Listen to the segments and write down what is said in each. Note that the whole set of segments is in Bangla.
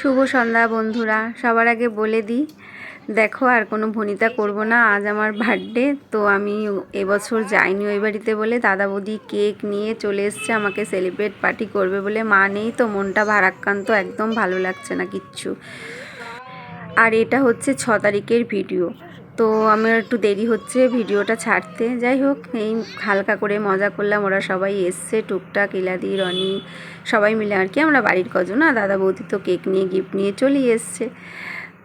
শুভ সন্ধ্যা বন্ধুরা, সবার আগে বলে দিই, দেখো আর কোনো ভনিতা করব না, আজ আমার বার্থডে তো আমি এবছর যাইনি ওই বাড়িতে বলে দাদা বৌদি কেক নিয়ে চলে এসছে, আমাকে সেলিব্রেট পার্টি করবে বলে মা নেই, তো মনটা ভারাক্রান্ত, একদম ভালো লাগছে না কিচ্ছু। আর এটা হচ্ছে ছ তারিখের ভিডিও তো আমার একটু দেরি হচ্ছে ভিডিওটা ছাড়তে। যাই হোক এই হালকা করে মজা করলাম ওরা সবাই এসছে টুকটাক ইলাদি রনি সবাই মিলে আর কি আমরা বাড়ির কজন না দাদা বৌদি তো কেক নিয়ে গিফট নিয়ে চলেই এসছে।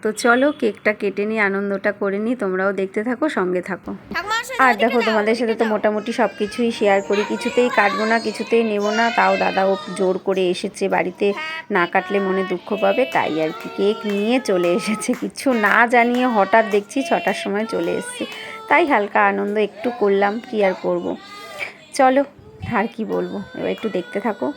তো চলো কেকটা কেটে নিই আনন্দটা করে নিই তোমরাও দেখতে থাকো সঙ্গে থাকো। আর দেখো তোমাদের সাথে তো মোটামুটি সব কিছুই শেয়ার করি কিছুতেই কাটবো না কিছুতেই নেব না তাও দাদা ও জোর করে এসেছে বাড়িতে। না কাটলে মনে দুঃখ পাবে, তাই আর কি কেক নিয়ে চলে এসেছে। কিছু না জানিয়ে হঠাৎ দেখছি ছটার সময় চলে এসছে। তাই হালকা আনন্দ একটু করলাম, কি আর করব? চলো, আর কি বলব? এবার একটু দেখতে থাকো।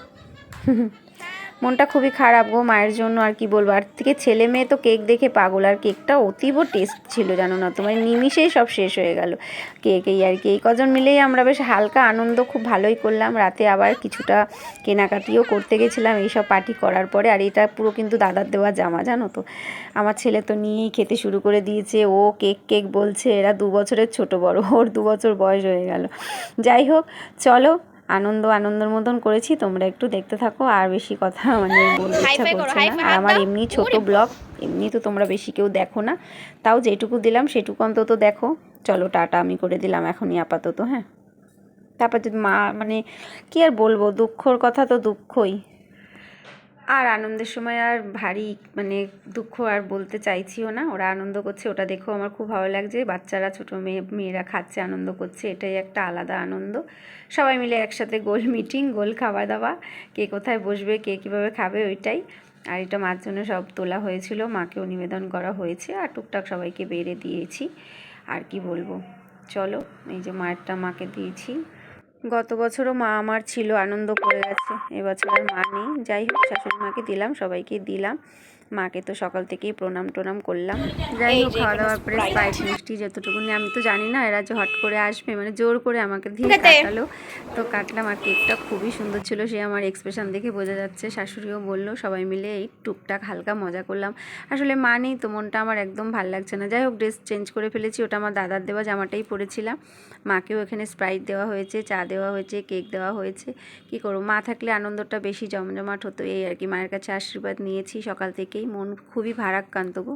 মনটা খুবই খারাপ গো মায়ের জন্য, আর কি বলব? আর থেকে ছেলে মেয়ে তো কেক দেখে পাগল, আর কেকটা অতীব টেস্ট ছিল জানো না? তোমার নিমিষেই সব শেষ হয়ে গেল। কেক এই আর কি, এই কজন মিলেই আমরা বেশ হালকা আনন্দ খুব ভালোই করলাম। রাতে আবার কিছুটা কেনাকাটিও করতে গেছিলাম, এইসব পার্টি করার পরে, আর এটা পুরো কিন্তু দাদার দেওয়া জামা জানো তো? আমার ছেলে তো নিয়েই খেতে শুরু করে দিয়েছে, ও কেক কেক বলছে, এরা দু বছরের ছোট বড়, ওর দু বছর বয়স হয়ে গেল। যাই হোক, চলো আনন্দ আনন্দের মতন করেছি তোমরা একটু দেখতে থাকো আর বেশি কথা মানে বলতে ইচ্ছা করছে না। আর আমার এমনি ছোট ব্লগ এমনি তো তোমরা বেশি কেউ দেখো না। তাও যেটুকু দিলাম সেটুকু অন্তত দেখো। চলো টাটা আমি করে দিলাম এখনই আপাতত হ্যাঁ? তারপর যদি মা মানে কি আর বলব দুঃখর কথা তো দুঃখই। আর আনন্দের সময় আর ভারী মানে দুঃখ আর বলতে চাইছিও না। ওরা আনন্দ করছে, ওটা দেখো আমার খুব ভালো লাগছে। বাচ্চারা, ছোটো মেয়ে, মেয়েরা খাচ্ছে, আনন্দ করছে, এটাই একটা আলাদা আনন্দ। সবাই মিলে একসাথে গোল মিটিং, গোল খাওয়া দাওয়া, কে কোথায় বসবে, কে কীভাবে খাবে ওইটাই। আর এটা মার জন্য সব তোলা হয়েছিল, মাকেও নিবেদন করা হয়েছে, আর টুকটাক সবাইকে বেড়ে দিয়েছি। আর কি বলব? চলো, এই যে মায়েরটা মাকে দিয়েছি। গত বছরও মা আমার ছিল, আনন্দ করে গেছে এবছর আর মা নেই। যাই হোক শাশুড়ি মাকে দিলাম, সবাইকে দিলাম। মাকে তো সকাল থেকেই প্রণাম টোনাম করলাম। যাই হোক খাওয়া দাওয়ার পরে স্পাইস মিষ্টি যতটুকুনি আমি তো জানি না এরা যে হট করে আসবে মানে জোর করে আমাকে দিয়ে কাটালো। তো কাটলাম আর কেকটা খুবই সুন্দর ছিল সে আমার এক্সপ্রেশন দেখে বোঝা যাচ্ছে শাশুড়িও বলল সবাই মিলে এই টুকটাক হালকা মজা করলাম। আসলে মা নেই তো মনটা আমার একদম ভালো লাগছে না। যাই হোক ড্রেস চেঞ্জ করে ফেলেছি ওটা আমার দাদার দেওয়া জামাটাই পরেছিলাম। মাকেও এখানে স্প্রাইট দেওয়া হয়েছে চা দেওয়া হয়েছে কেক দেওয়া হয়েছে। কি করব? মা থাকলে আনন্দটা বেশি জমজমাট হতো এই আর কি মায়ের কাছে আশীর্বাদ নিয়েছি সকাল থেকেই মন খুবই ভারাক্রান্ত গো।